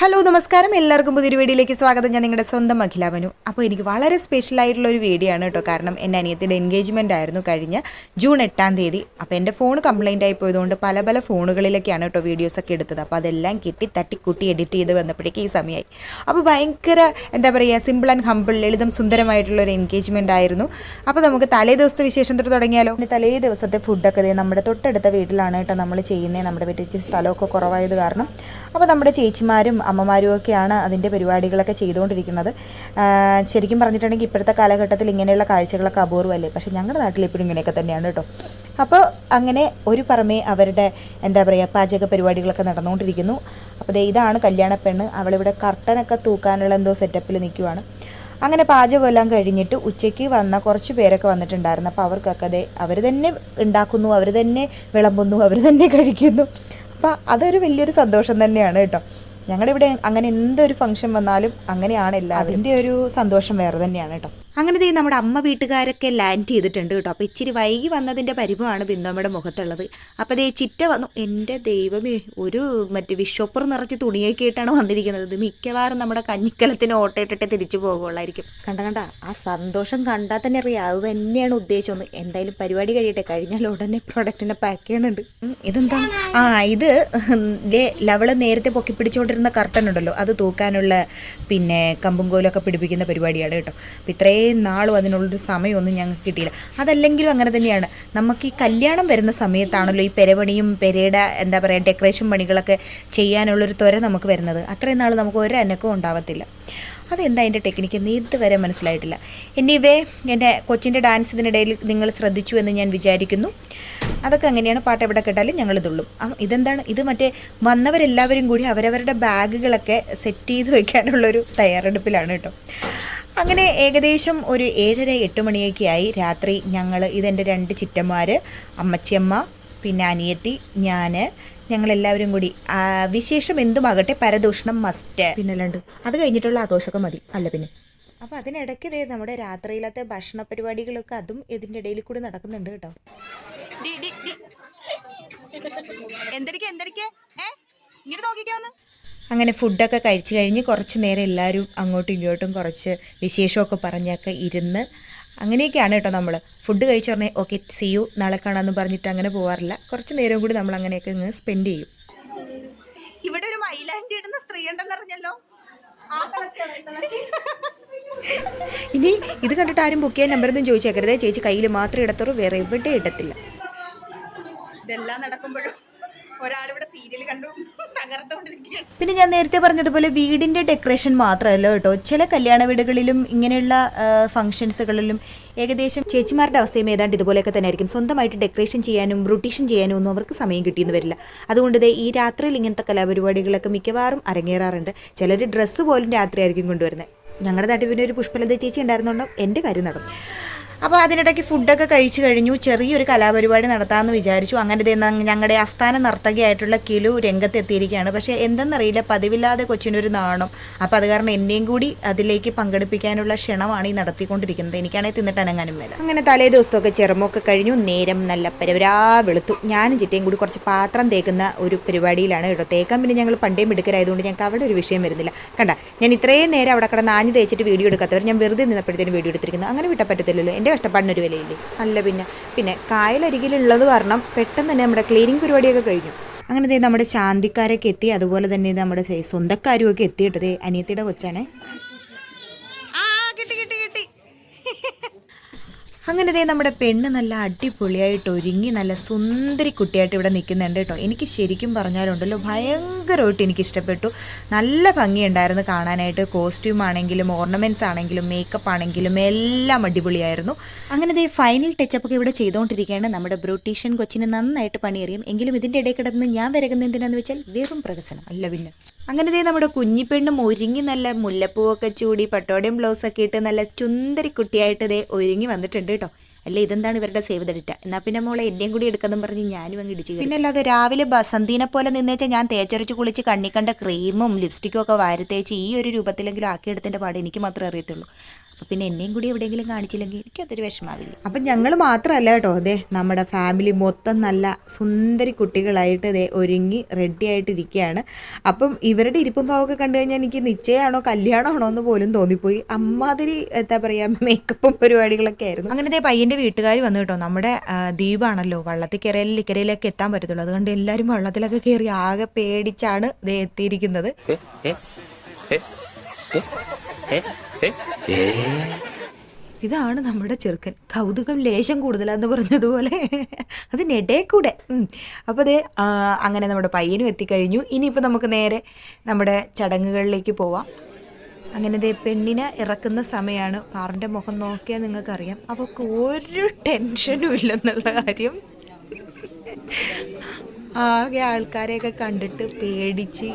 Hello നമസ്കാരം. എല്ലാവർക്കും പുതിയൊരു വീഡിയോയിലേക്ക് സ്വാഗതം. ഞാൻ നിങ്ങളുടെ സ്വന്തം അഖിലാമനു അപ്പോൾ എനിക്ക് വളരെ സ്പെഷ്യൽ ആയിട്ടുള്ള ഒരു വീഡിയോ ആണ് കേട്ടോ. കാരണം എന്റെ അനിയത്തിയുടെ എൻഗേജ്മെന്റ് ആയിരുന്നു കഴിഞ്ഞ ജൂൺ എട്ടാം തീയതി. അപ്പോൾ എന്റെ ഫോൺ കംപ്ലൈന്റ് ആയി പോയതുകൊണ്ട് പല പല ഫോണുകളിലൊക്കെയാണ് കേട്ടോ വീഡിയോസൊക്കെ എടുത്തത്. അപ്പോൾ അതെല്ലാം കിട്ടി തട്ടിക്കുട്ടി എഡിറ്റ് ചെയ്ത് വന്നപ്പോഴേക്കും ഈ സമയമായി. അപ്പോൾ ഭയങ്കര എന്താ പറയുക സിമ്പിൾ ആൻഡ് ഹമ്പിൾ ലളിതം സുന്ദരമായിട്ടുള്ള ഒരു എൻഗേജ്മെന്റ് ആയിരുന്നു. അപ്പോൾ നമുക്ക് തലേ ദിവസത്തെ വിശേഷം തൊട്ട് തുടങ്ങിയാലോ? തലേ ദിവസത്തെ ഫുഡൊക്കെ നമ്മുടെ തൊട്ടടുത്ത വീട്ടിലാണ് കേട്ടോ നമ്മൾ ചെയ്യുന്നത്. നമ്മുടെ വീട്ടിൽ സ്ഥലമൊക്കെ കുറവായത് കാരണം. അപ്പോൾ നമ്മുടെ ചേച്ചിമാരും അമ്മമാരും ഒക്കെയാണ് അതിന്റെ പരിപാടികളൊക്കെ ചെയ്തുകൊണ്ടിരിക്കുന്നത്. ശരിക്കും പറഞ്ഞിട്ടുണ്ടെങ്കിൽ ഇപ്പോഴത്തെ കാലഘട്ടത്തിൽ ഇങ്ങനെയുള്ള കാഴ്ചകളൊക്കെ അപൂർവമല്ലേ പക്ഷേ ഞങ്ങളുടെ നാട്ടിൽ ഇപ്പോഴും ഇങ്ങനെയൊക്കെ തന്നെയാണ് കേട്ടോ. അപ്പോൾ അങ്ങനെ ഒരു പറമേ അവരുടെ എന്താ പറയുക പാചക പരിപാടികളൊക്കെ നടന്നുകൊണ്ടിരിക്കുന്നു. അപ്പോൾ ദേ ഇതാണ് കല്യാണ പെണ്ണ്. അവളിവിടെ കർട്ടനൊക്കെ തൂക്കാനുള്ള എന്തോ സെറ്റപ്പിൽ നിൽക്കുവാണ്. അങ്ങനെ പാചകമെല്ലാം കഴിഞ്ഞിട്ട് ഉച്ചയ്ക്ക് വന്ന കുറച്ച് പേരൊക്കെ വന്നിട്ടുണ്ടായിരുന്നു. അപ്പോൾ അവർക്കൊക്കെ അതെ അവർ തന്നെ ഉണ്ടാക്കുന്നു അവർ തന്നെ വിളമ്പുന്നു അവർ തന്നെ കഴിക്കുന്നു. അപ്പോൾ അതൊരു വലിയൊരു സന്തോഷം തന്നെയാണ് കേട്ടോ. ഞങ്ങളുടെ ഇവിടെ അങ്ങനെ എന്തൊരു ഫംഗ്ഷൻ വന്നാലും അങ്ങനെയാണ് എല്ലാവരും. അതിന്റെ ഒരു സന്തോഷം വേറെ തന്നെയാണ് കേട്ടോ. അങ്ങനെ ദേ നമ്മുടെ അമ്മ വീട്ടുകാരൊക്കെ ലാൻഡ് ചെയ്തിട്ടുണ്ട് കേട്ടോ. അപ്പോൾ ഇച്ചിരി വൈകി വന്നതിന്റെ പരിഭവമാണ് ബിന്ദമ്മയുടെ മുഖത്തുള്ളത്. അപ്പോൾ ദേ ചിറ്റ വന്നു. എന്റെ ദൈവമേ ഒരു മറ്റേ വിഷോപ്പർ നിറച്ച് തുണിയൊക്കെ ഇട്ടാണ് വന്നിരിക്കുന്നത്. ഇത് മിക്കവാറും നമ്മുടെ കഞ്ഞിക്കലത്തിന് ഓട്ടയിട്ടിട്ട് തിരിച്ചു പോകുള്ളായിരിക്കും കണ്ട കണ്ട. ആ സന്തോഷം കണ്ടാൽ തന്നെ അറിയാം. അത് തന്നെയാണ് ഉദ്ദേശിച്ചൊന്ന് എന്തായാലും പരിപാടി കഴിയട്ടെ. കഴിഞ്ഞാൽ ഉടനെ പ്രൊഡക്റ്റിനെ പാക്ക് ചെയ്യണുണ്ട്. ഇതെന്താണ് ആ ഇത് ലവൾ നേരത്തെ പൊക്കി പിടിച്ചുകൊണ്ടിരുന്ന കർട്ടൻ ഉണ്ടല്ലോ. അത് തൂക്കാനുള്ള പിന്നെ കമ്പും കോലൊക്കെ പിടിപ്പിക്കുന്ന പരിപാടിയാണ് കേട്ടോ. അപ്പോൾ ഇത്രയും നാളും അതിനുള്ളൊരു സമയമൊന്നും ഞങ്ങൾക്ക് കിട്ടിയില്ല. അതല്ലെങ്കിലും അങ്ങനെ തന്നെയാണ്. നമുക്ക് ഈ കല്യാണം വരുന്ന സമയത്താണല്ലോ ഈ പെരപണിയും പെരയുടെ എന്താ പറയുക ഡെക്കറേഷൻ പണികളൊക്കെ ചെയ്യാനുള്ളൊരു ത്വര നമുക്ക് വരുന്നത്. അത്രയും നാൾ നമുക്ക് ഒരു അനക്കവും ഉണ്ടാവത്തില്ല. അതെന്താ അതിന്റെ ടെക്നിക്ക് ഇതുവരെ മനസ്സിലായിട്ടില്ല. എനിവേ എന്റെ കൊച്ചിന്റെ ഡാൻസ് ഇതിനിടയിൽ നിങ്ങൾ ശ്രദ്ധിച്ചു എന്ന് ഞാൻ വിചാരിക്കുന്നു. അതൊക്കെ അങ്ങനെയാണ് പാട്ട് എവിടെ കേട്ടാലും ഞങ്ങൾ ഇതുള്ളൂ ഇതെന്താണ്? ഇത് മറ്റേ വന്നവരെല്ലാവരും കൂടി അവരവരുടെ ബാഗുകളൊക്കെ സെറ്റ് ചെയ്ത് വെക്കാനുള്ളൊരു തയ്യാറെടുപ്പിലാണ് കേട്ടോ. അങ്ങനെ ഏകദേശം ഒരു ഏഴര എട്ട് മണിയൊക്കെ ആയി രാത്രി ഞങ്ങൾ ഇതെന്റെ രണ്ട് ചിറ്റന്മാർ അമ്മച്ചിയമ്മ പിന്നെ അനിയത്തി ഞാൻ ഞങ്ങളെല്ലാവരും കൂടി. വിശേഷം എന്തുമാകട്ടെ പരദൂഷണം മസ്റ്റ്. പിന്നെ അല്ലാണ്ട് അത് കഴിഞ്ഞിട്ടുള്ള ആഘോഷമൊക്കെ മതി. അല്ല പിന്നെ. അപ്പം അതിനിടയ്ക്ക് ഇതേ നമ്മുടെ രാത്രിയിലത്തെ ഭക്ഷണ പരിപാടികളൊക്കെ അതും ഇതിന്റെ ഇടയിൽ കൂടി നടക്കുന്നുണ്ട് കേട്ടോ. എന്തൊക്കെ എന്തൊക്കെ ഏ? ഇങ്ങനെ നോക്കിക്കോന്ന് അങ്ങനെ ഫുഡൊക്കെ കഴിച്ചു കഴിഞ്ഞ് കുറച്ച് നേരം എല്ലാവരും അങ്ങോട്ടും ഇങ്ങോട്ടും കുറച്ച് വിശേഷമൊക്കെ പറഞ്ഞൊക്കെ ഇരുന്ന് അങ്ങനെയൊക്കെയാണ് കേട്ടോ നമ്മൾ ഫുഡ് കഴിച്ചു പറഞ്ഞാൽ ഓക്കെ സി യു നാളെ കാണാമെന്ന് പറഞ്ഞിട്ട് അങ്ങനെ പോകാറില്ല കുറച്ച് നേരം കൂടി നമ്മൾ അങ്ങനെയൊക്കെ ഇങ്ങ് സ്പെൻഡ് ചെയ്യും. ഇവിടെ ഒരു മൈലാഞ്ചി ഇടുന്ന സ്ത്രീ ഉണ്ടെന്ന് അറിഞ്ഞല്ലോ. ഇനി ഇത് കണ്ടിട്ട് ആരും ബുക്ക് ചെയ്യാൻ നമ്പറൊന്നും ചോദിച്ചേക്കരുതേ. ചേച്ചി കയ്യിൽ മാത്രം ഇടത്തുള്ളൂ വേറെ എവിടെ ഇടത്തില്ല. ഇതെല്ലാം നടക്കുമ്പോഴും സീരിയൽ കണ്ടു പിന്നെ ഞാൻ നേരത്തെ പറഞ്ഞതുപോലെ വീടിന്റെ ഡെക്കറേഷൻ മാത്രമല്ല കേട്ടോ. ചില കല്യാണ വീടുകളിലും ഇങ്ങനെയുള്ള ഫംഗ്ഷൻസുകളിലും ഏകദേശം ചേച്ചിമാരുടെ അവസ്ഥയും ഏതാണ്ട് ഇതുപോലെയൊക്കെ തന്നെ ആയിരിക്കും സ്വന്തമായിട്ട് ഡെക്കറേഷൻ ചെയ്യാനും ബ്യൂട്ടീഷൻ ചെയ്യാനും ഒന്നും അവർക്ക് സമയം കിട്ടിയെന്ന് വരില്ല. അതുകൊണ്ട് ദേ ഈ രാത്രിയിൽ ഇങ്ങനത്തെ കലാപരിപാടികളൊക്കെ മിക്കവാറും അരങ്ങേറാറുണ്ട്. ചിലർ ഡ്രസ്സ് പോലും രാത്രിയായിരിക്കും കൊണ്ടുവരുന്നത് ഞങ്ങളുടെ നാട്ടിൽ പിന്നെ ഒരു പുഷ്പലത ചേച്ചി ഉണ്ടായിരുന്നുകൊണ്ട് എന്റെ കാര്യം നടന്നു. അപ്പോൾ അതിനിടയ്ക്ക് ഫുഡൊക്കെ കഴിച്ചു കഴിഞ്ഞു. ചെറിയൊരു കലാപരിപാടി നടത്താമെന്ന് വിചാരിച്ചു. അങ്ങനെ ഞങ്ങളുടെ ആസ്ഥാന നർത്തകിയായിട്ടുള്ള കിലു രംഗത്തെത്തിയിരിക്കുകയാണ്. പക്ഷേ എന്തെന്നറിയില്ല പതിവില്ലാതെ കൊച്ചിനൊരു നാണം. അപ്പോൾ അത് കാരണം എന്നെയും കൂടി അതിലേക്ക് പങ്കെടുപ്പിക്കാനുള്ള ക്ഷണമാണ് ഈ നടത്തിക്കൊണ്ടിരിക്കുന്നത്. എനിക്കാണെങ്കിൽ തിന്നിട്ട് അനങ്ങാനും അങ്ങനെ തലേ ദിവസമൊക്കെ ചെറുമൊക്കെ കഴിഞ്ഞു. നേരം നല്ല പരവരാ വെളുത്തു. ഞാനും ചിറ്റയും കൂടി കുറച്ച് പാത്രം തേക്കുന്ന ഒരു പരിപാടിയിലാണ് കേട്ടോ. തേക്കാൻ പിന്നെ ഞങ്ങൾ പണ്ടേ മിടുക്കരായതുകൊണ്ട് ഞങ്ങൾക്ക് അവിടെ ഒരു വിഷയം വരുന്നില്ല. കണ്ട ഞാൻ ഇത്രയും നേരം അവിടെ കിടന്ന് ആഞ്ഞ് തേച്ചിട്ട് വീഡിയോ എടുക്കാത്തവർ ഞാൻ വെറുതെ നിന്നപ്പോഴത്തേനും വീഡിയോ എടുത്തിരിക്കുന്നത് അങ്ങനെ വിട്ടാൽ പറ്റത്തില്ലല്ലോ. എന്റെ കഷ്ടപ്പാടിനൊരു വിലയില്ലേ? അല്ല പിന്നെ. പിന്നെ കായലരികിലുള്ളത് കാരണം പെട്ടെന്ന് തന്നെ നമ്മുടെ ക്ലീനിങ് പരിപാടിയൊക്കെ കഴിഞ്ഞു. അങ്ങനെ ദേ നമ്മുടെ ശാന്തിക്കാരൊക്കെ എത്തി. അതുപോലെ തന്നെ നമ്മുടെ ദേ സ്വന്തക്കാരും ഒക്കെ എത്തിയിട്ട് ദേ അനിയത്തിയുടെ കൊച്ചാണേ. ആ കിട്ടി കിട്ടി. അങ്ങനെ ദേ നമ്മുടെ പെണ്ണ് നല്ല അടിപൊളിയായിട്ട് ഒരുങ്ങി നല്ല സുന്ദരി കുട്ടിയായിട്ട് ഇവിടെ നിൽക്കുന്നുണ്ട് കേട്ടോ. എനിക്ക് ശരിക്കും പറഞ്ഞാലുണ്ടല്ലോ ഭയങ്കരമായിട്ട് എനിക്ക് ഇഷ്ടപ്പെട്ടു നല്ല ഭംഗിയുണ്ടായിരുന്നു കാണാനായിട്ട്. കോസ്റ്റ്യൂം ആണെങ്കിലും ഓർണമെന്റ്സ് ആണെങ്കിലും മേക്കപ്പ് ആണെങ്കിലും എല്ലാം അടിപൊളിയായിരുന്നു. അങ്ങനെ ദേ ഫൈനൽ ടച്ചപ്പ് ഒക്കെ ഇവിടെ ചെയ്തുകൊണ്ടിരിക്കുകയാണ്. നമ്മുടെ ബ്യൂട്ടീഷ്യൻ കൊച്ചിന് നന്നായിട്ട് പണിയറിയും. എങ്കിലും ഇതിന്റെ ഇടയിൽ കിടന്ന് ഞാൻ വരകുന്ന എന്തിനാന്ന് വെച്ചാൽ വെറും പ്രകസനം അല്ല പിന്നെ. അങ്ങനെ ദേ നമ്മുടെ കുഞ്ഞിപ്പെണ്ണും ഒരുങ്ങി നല്ല മുല്ലപ്പൂവൊക്കെ ചൂടി പട്ടോടെയും ബ്ലൗസൊക്കെ ഇട്ട് നല്ല ചുന്ദരി കുട്ടിയായിട്ട് ദേ ഒരുങ്ങി വന്നിട്ടുണ്ട് കേട്ടോ. അല്ല ഇതെന്താണ് ഇവരുടെ സേവ് തടിട്ട എന്നാ പിന്നെ മോളെ എന്റെയും കൂടി എടുക്കാന്നും പറഞ്ഞ് ഞാനും അങ്ങ് ഇടിച്ചു പിന്നെ അല്ലാതെ രാവിലെ ബസന്തീനെ പോലെ നിന്നേച്ചാൽ ഞാൻ തേച്ചൊരച്ച് കുളിച്ച് കണ്ണിക്കണ്ട ക്രീമും ലിപ്സ്റ്റിക്കും ഒക്കെ വാരി തേച്ച് ഈ ഒരു രൂപത്തിലെങ്കിലും ആക്കിയെടുത്തിന്റെ പാട് എനിക്ക് മാത്രമേ അറിയത്തുള്ളൂ. അപ്പോൾ പിന്നെ എന്നെയും കൂടി എവിടെയെങ്കിലും കാണിച്ചില്ലെങ്കിൽ എനിക്കതൊരു വിഷമാവില്ല. അപ്പം ഞങ്ങൾ മാത്രമല്ല കേട്ടോ അതെ നമ്മുടെ ഫാമിലി മൊത്തം നല്ല സുന്ദരി കുട്ടികളായിട്ട് ഇതേ ഒരുങ്ങി റെഡി ആയിട്ട് ഇരിക്കുകയാണ് അപ്പം ഇവരുടെ ഇരിപ്പും ഭാവമൊക്കെ കണ്ടു കഴിഞ്ഞാൽ എനിക്ക് നിശ്ചയമാണോ കല്യാണമാണോ എന്ന് പോലും തോന്നിപ്പോയി. അമ്മാതിരി എന്താ പറയാ മേക്കപ്പും പരിപാടികളൊക്കെ ആയിരുന്നു. അങ്ങനത്തെ ദേ പയ്യന്റെ വീട്ടുകാർ വന്നു കേട്ടോ. നമ്മുടെ ദ്വീപാണല്ലോ വള്ളത്തിൽ കയറിയാലും ഇക്കരയിലേക്ക് എത്താൻ പറ്റത്തുള്ളൂ. അതുകൊണ്ട് എല്ലാവരും വള്ളത്തിലൊക്കെ കയറി ആകെ പേടിച്ചാണ് ദേ എത്തിയിരിക്കുന്നത്. ഇതാണ് നമ്മുടെ ചെറുക്കൻ. കൗതുകം ലേശം കൂടുതലാന്ന് പറഞ്ഞതുപോലെ. അതിനിടെ കൂടെ. അപ്പോൾ അതേ അങ്ങനെ നമ്മുടെ പയ്യനും എത്തിക്കഴിഞ്ഞു. ഇനിയിപ്പോൾ നമുക്ക് നേരെ നമ്മുടെ ചടങ്ങുകളിലേക്ക് പോവാം. അങ്ങനെ ദേ പെണ്ണിനെ ഇറക്കുന്ന സമയമാണ് പാറിന്റെ മുഖം നോക്കിയാൽ നിങ്ങൾക്കറിയാം. അവൾക്ക് ഒരു ടെൻഷനും ഇല്ലെന്നുള്ള കാര്യം. ആകെ ആൾക്കാരെയൊക്കെ കണ്ടിട്ട് പേടിച്ച്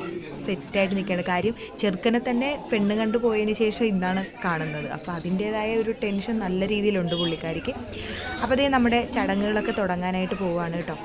സെറ്റായിട്ട് നിൽക്കുകയാണ് കാര്യം ചെറുക്കനെ തന്നെ പെണ്ണ് കണ്ടു പോയതിന് ശേഷം ഇന്നാണ് കാണുന്നത്. അപ്പോൾ അതിന്റേതായ ഒരു ടെൻഷൻ നല്ല രീതിയിലുണ്ട് പുള്ളിക്കാരിക്ക്. അപ്പോൾ അതേ നമ്മുടെ ചടങ്ങുകളൊക്കെ തുടങ്ങാനായിട്ട് പോവുകയാണ് കേട്ടോ.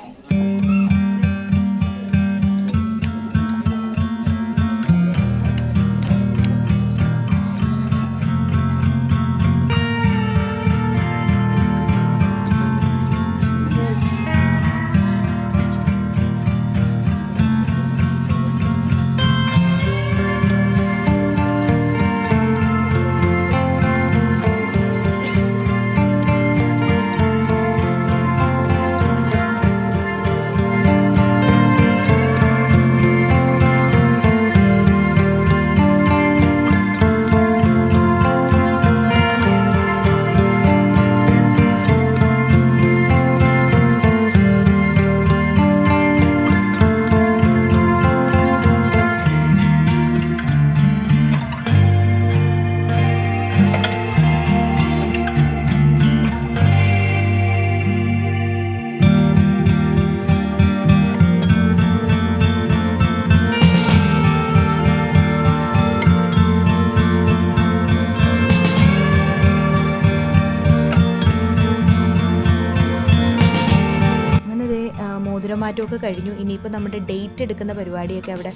മോതിരമാറ്റമൊക്കെ കഴിഞ്ഞു. ഇനിയിപ്പോൾ നമ്മുടെ ഡേറ്റ് എടുക്കുന്ന പരിപാടിയൊക്കെ അവിടെ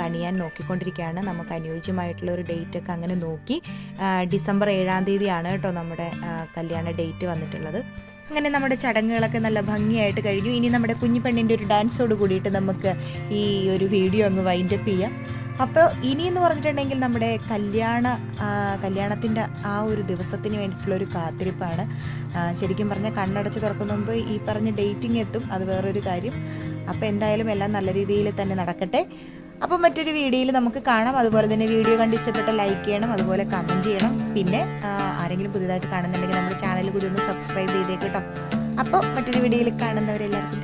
കണിയാൻ നോക്കിക്കൊണ്ടിരിക്കുകയാണ്. നമുക്ക് അനുയോജ്യമായിട്ടുള്ള ഒരു ഡേറ്റ് ഒക്കെ അങ്ങനെ നോക്കി ഡിസംബർ ഏഴാം തീയതിയാണ് കേട്ടോ നമ്മുടെ കല്യാണ ഡേറ്റ് വന്നിട്ടുള്ളത്. അങ്ങനെ നമ്മുടെ ചടങ്ങുകളൊക്കെ നല്ല ഭംഗിയായിട്ട് കഴിഞ്ഞു. ഇനി നമ്മുടെ കുഞ്ഞു പെണ്ണിന്റെ ഒരു ഡാൻസോട് കൂടിയിട്ട് നമുക്ക് ഈ ഒരു വീഡിയോ അങ്ങ് വൈൻഡപ്പ് ചെയ്യാം. അപ്പോൾ ഇനി എന്ന് പറഞ്ഞിട്ടുണ്ടെങ്കിൽ നമ്മുടെ കല്യാണ കല്യാണത്തിന്റെ ആ ഒരു ദിവസത്തിന് വേണ്ടിയിട്ടുള്ള ഒരു കാത്തിരിപ്പാണ്. ശരിക്കും പറഞ്ഞാൽ കണ്ണടച്ച് തുറക്കുന്ന മുമ്പ് ഈ പറഞ്ഞ ഡേറ്റിംഗ് എത്തും. അത് വേറൊരു കാര്യം. അപ്പോൾ എന്തായാലും എല്ലാം നല്ല രീതിയിൽ തന്നെ നടക്കട്ടെ. അപ്പോൾ മറ്റൊരു വീഡിയോയിൽ നമുക്ക് കാണാം. അതുപോലെ തന്നെ വീഡിയോ കണ്ട് ഇഷ്ടപ്പെട്ട ലൈക്ക് ചെയ്യണം. അതുപോലെ കമന്റ് ചെയ്യണം. പിന്നെ ആരെങ്കിലും പുതിയതായിട്ട് കാണുന്നുണ്ടെങ്കിൽ നമ്മുടെ ചാനൽ കൂടി ഒന്ന് സബ്സ്ക്രൈബ് ചെയ്തേക്കട്ടോ അപ്പോൾ മറ്റൊരു വീഡിയോയിൽ കാണുന്നവരെല്ലാവർക്കും.